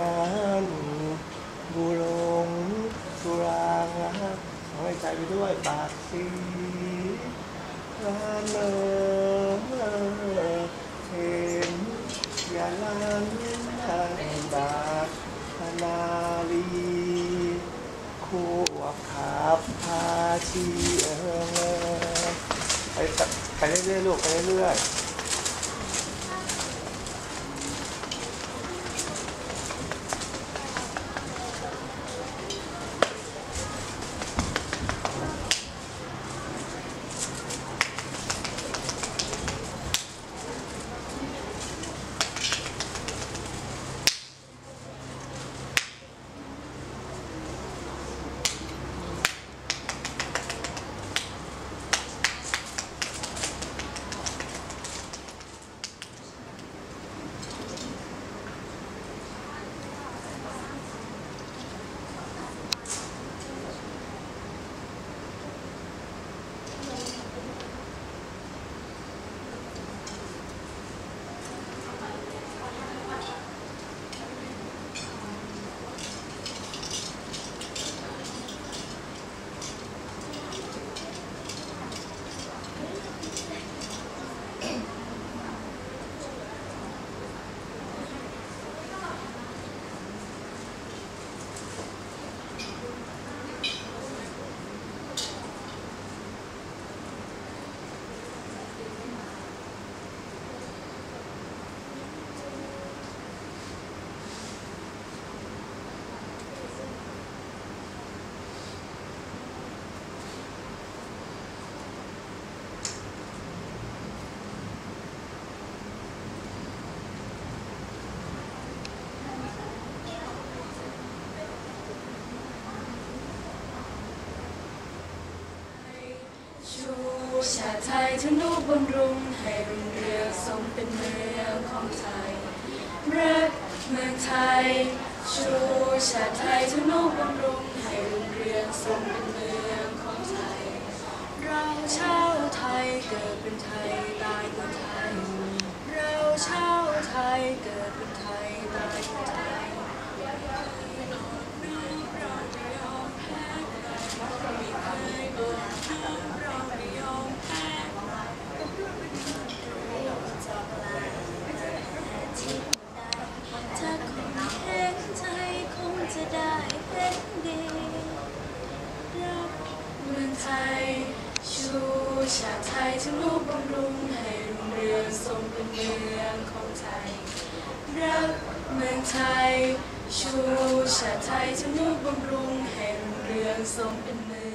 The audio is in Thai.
นั้นบุลงสุรางขอให้ใจไปด้วยปากสีรานเอเห็นยาลานทันบาทนาลีคู่ขับพาชีเออไปเรื่อยๆลูกไปเรื่อยๆ ชาติไทยทนุบำรุงให้รุ่งเรืองสมเป็นเมืองของไทยรักเมืองไทย ชูชาติไทยทนุบำรุงให้รุ่งเรืองสมเป็นเมืองของไทย เราชาวไทยเกิดเป็นไทยตายเป็นไทย เราชาวไทยเกิดเป็นไทยตายเป็นไทย ถ้าคนเห็นใจคงจะได้เห็นดีรักเมืองไทย ชูชาติไทยทนุบำรุงให้รุ่งเรืองทรงเป็นเมืองของไทย รักเมืองไทย ชูชาติไทยทนุบำรุงให้รุ่งเรืองทรงเป็นเมื